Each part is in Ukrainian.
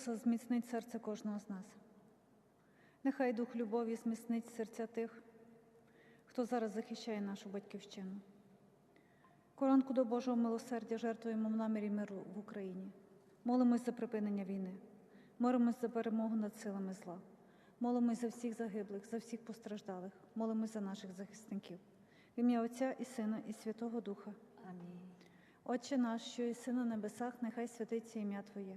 Ісуса зміцнить серце кожного з нас. Нехай Дух любові зміцнить серця тих, хто зараз захищає нашу батьківщину. Коранку до Божого милосердя жертвуємо в намірі миру в Україні. Молимось за припинення війни, молимось за перемогу над силами зла, молимось за всіх загиблих, за всіх постраждалих, молимось за наших захисників. В ім'я Отця і Сина, і Святого Духа. Амінь. Отче наш, що єси на небесах, нехай святиться ім'я Твоє,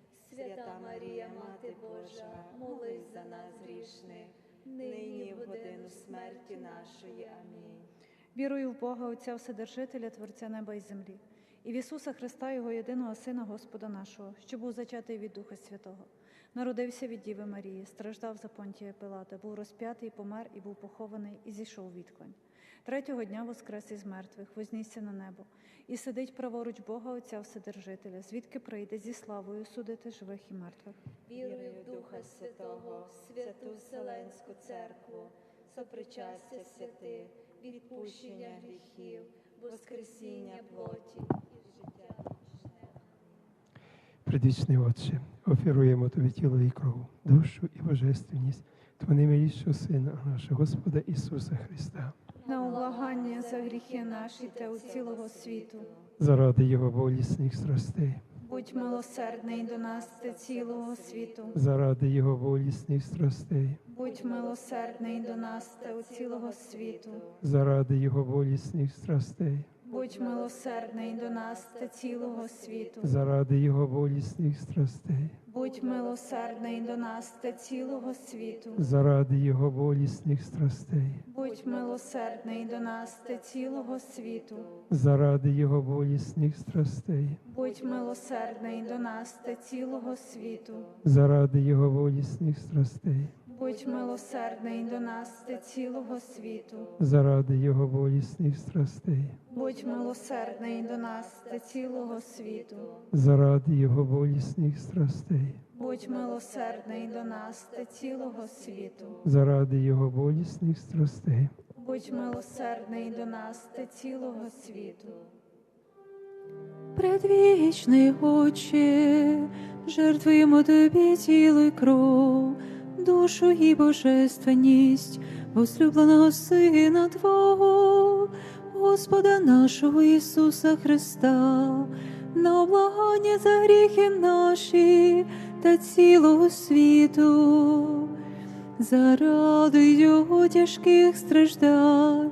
Свята Марія, Мати Божа, молись за нас грішних, нині в годину смерті нашої. Амінь. Вірую в Бога, Отця Вседержителя, Творця неба і землі, і в Ісуса Христа, Його єдиного Сина, Господа нашого, що був зачатий від Духа Святого. Народився від Діви Марії, страждав за понтія Пилата, був розп'ятий, помер і був похований, і зійшов відклань. Третього дня воскрес із мертвих, вознісся на небо, і сидить праворуч Бога Отця Вседержителя, звідки прийде зі славою судити живих і мертвих. Вірую в Духа Святого, святу Вселенську Церкву, сопричастя святи, відпущення гріхів, воскресіння плоті і життя. Предвічний Отче, оферуємо Тобі тіло і кров, душу і божественність Твого наймилішого Сина, нашого Господа Ісуса Христа, На улагання за гріхи наші та у цілого світу. заради Його болісних страстей, Будь милосердний до нас та цілого світу. заради Його болісних страстей, Будь милосердний до нас та у цілого світу. заради Його болісних страстей, Будь милосердний до нас та цілого світу. заради Його болісних страстей, Будь милосердний до нас та цілого світу. заради Його болісних страстей, Будь милосердний до нас та цілого світу. заради Його болісних страстей, Будь милосердний до нас та цілого світу. заради Його болісних страстей, Будь милосердний до нас та цілого світу. заради Його болісних страстей. Будь милосердний до нас та цілого світу. заради Його болісних страстей, Будь милосердний до нас та цілого світу. заради Його болісних страстей, Будь милосердний до нас та цілого світу. Предвічний Отче, жертвуємо Тобі тіло й кров, душу і божественність, возлюбленого Сина Твого, Господа нашого Ісуса Христа, на облагання за гріхи наші та цілого світу, заради Його тяжких страждань.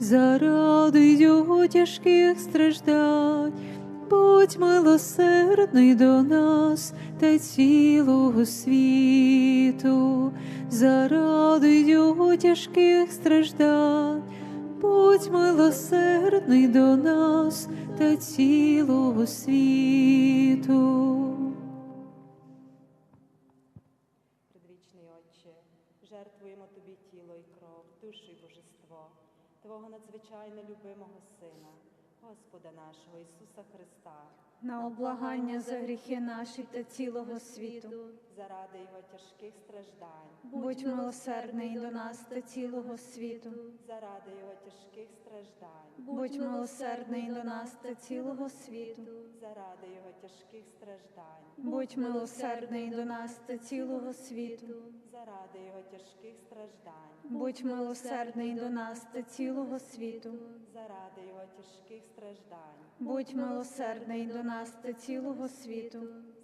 заради його тяжких страждань, будь милосердний до нас та цілого світу, заради його тяжких страждань, будь милосердний до нас та цілого світу. Жертвуємо тобі тіло і кров, душу і. Твого надзвичайно любимого Сина, Господа нашого Ісуса Христа, на облагання за гріхи наші та цілого світу. заради Його тяжких страждань, Будь милосердний до нас та цілого світу. заради Його тяжких страждань, Будь милосердний до нас та цілого світу. заради Його тяжких страждань, Будь милосердний до нас та цілого світу. заради Його тяжких страждань, Будь милосердний до нас та цілого світу. заради Його тяжких страждань, Будь милосердний до нас та цілого світу.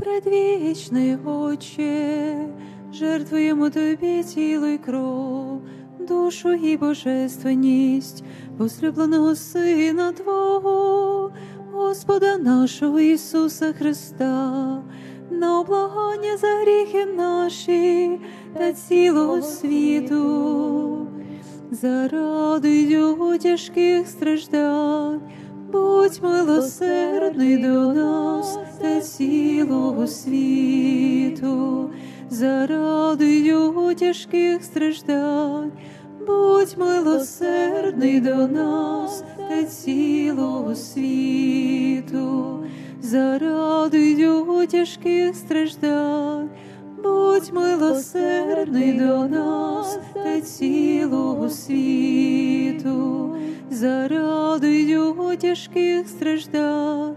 Предвічний Отче, жертвуємо Тобі тіло й кров, душу і божественність, возлюбленого Сина Твого, Господа нашого Ісуса Христа, на облагання за гріхи наші та цілого світу, заради Його тяжких страждань. Будь милосердний до нас та цілого світу, заради його тяжких страждань, будь милосердний до нас та цілого світу, заради його тяжких страждань, будь милосердний до нас та цілого світу, заради його тяжких страждань,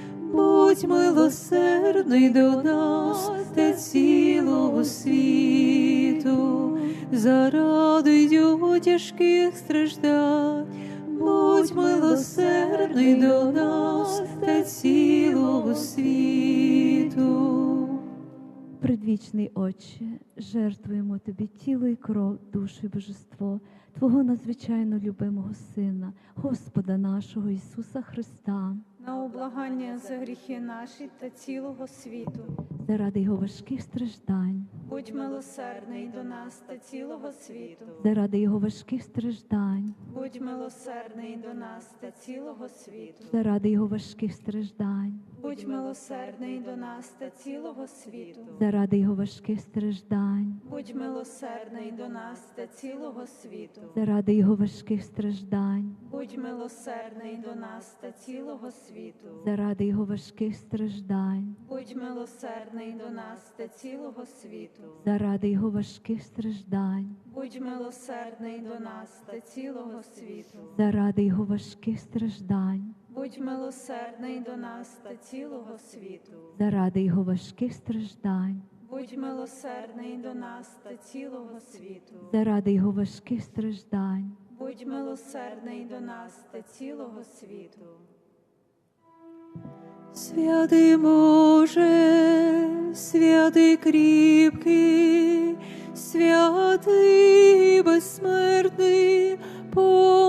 будь милосердний до нас та цілого світу, заради його тяжких страждань, будь милосердний до нас та цілого світу. Предвічний Отче, жертвуємо Тобі тіло і кров, душу і божество, Твого надзвичайно любимого Сина, Господа нашого Ісуса Христа, На облагання за гріхи наші та цілого світу. заради Його важких страждань, Будь милосердний до нас та цілого світу. заради Його важких страждань, Будь милосердний до нас та цілого світу. заради Його важких страждань, Будь милосердний до нас та цілого світу. заради Його важких страждань, Будь милосердний до нас та цілого світу. заради Його важких страждань, Будь милосердний до нас та цілого світу. заради Його важких страждань, Будь милосердний до нас та цілого світу. заради Його важких страждань, Будь милосердний до нас та цілого світу. заради Його важких страждань. Будь милосердний до нас та цілого світу. заради його важких страждань, Будь милосердний до нас та цілого світу. заради його важких страждань, Будь милосердний до нас та цілого світу. Святий Боже, святий кріпкий, святий безсмертний, помилуй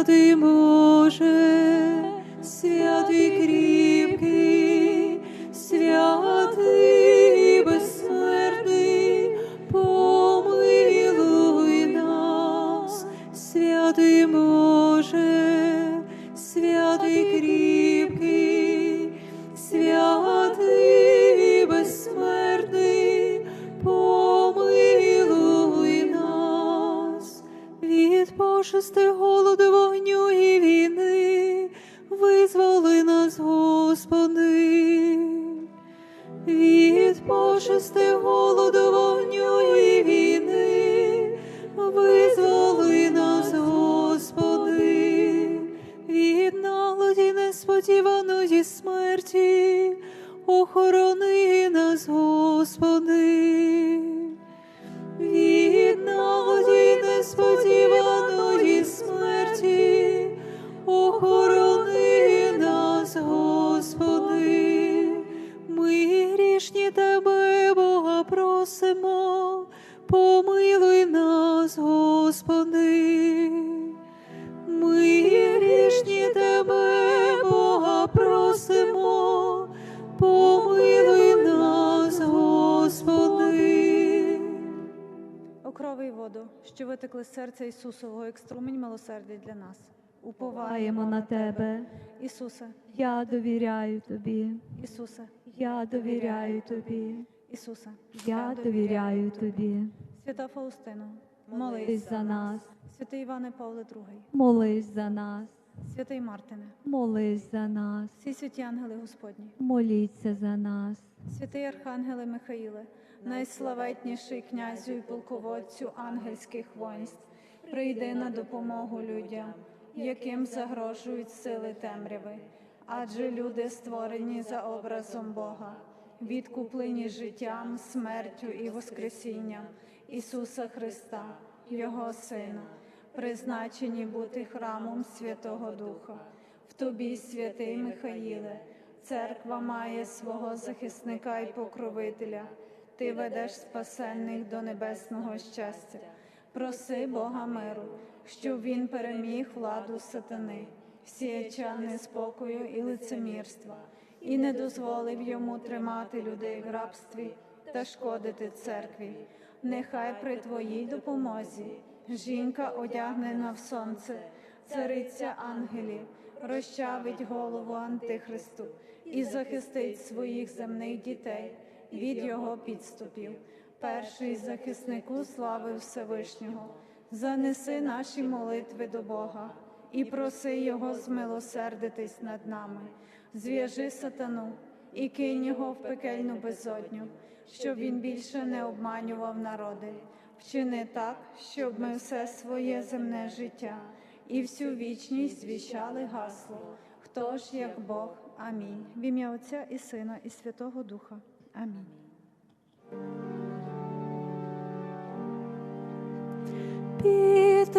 святий Боже, святий кріпкий, святий безсмертний, помилуй нас, святий Боже, святий кріпкий, святий безсмертний, помилуй нас, від пошести. Просимо, помилуй нас, Господи. Ми грішні Тебе, Бога, просимо, помилуй нас, Господи. Окрови й воду, що витекли з серця Ісусового, як струмень милосердя для нас. Уповаємо на Тебе. Ісусе, Я довіряю Тобі. Ісусе, Я довіряю Тобі. Ісусе. Я довіряю Тобі. Свята Фаустино, Молись молись за нас. Святий Іване Павле II, Молись за нас. святий Мартине, Молись за нас. всі святі ангели Господні, Моліться за нас. святий Архангеле Михаїле, найславетніший князю і полководцю ангельських воїнств, прийди на допомогу людям, яким загрожують сили темряви, адже люди створені за образом Бога, відкуплені життям, смертю і воскресінням Ісуса Христа, Його Сина, призначені бути храмом Святого Духа. В тобі, святий Михаїле, церква має свого захисника і покровителя. Ти ведеш спасенних до небесного щастя. Проси Бога миру, щоб він переміг владу сатани, сіяча неспокою і лицемірства, і не дозволив йому тримати людей в рабстві та шкодити церкві. Нехай при твоїй допомозі жінка одягнена в сонце, цариця ангелів, розчавить голову Антихристу і захистить своїх земних дітей від його підступів. Перший захиснику слави Всевишнього, занеси наші молитви до Бога і проси Його змилосердитись над нами. Зв'яжи сатану і кинь його в пекельну безодню, щоб він більше не обманював народи. Вчини так, щоб ми все своє земне життя і всю вічність звіщали гасло. Хто ж як Бог? Амінь. В ім'я Отця і Сина, і Святого Духа. Амінь. під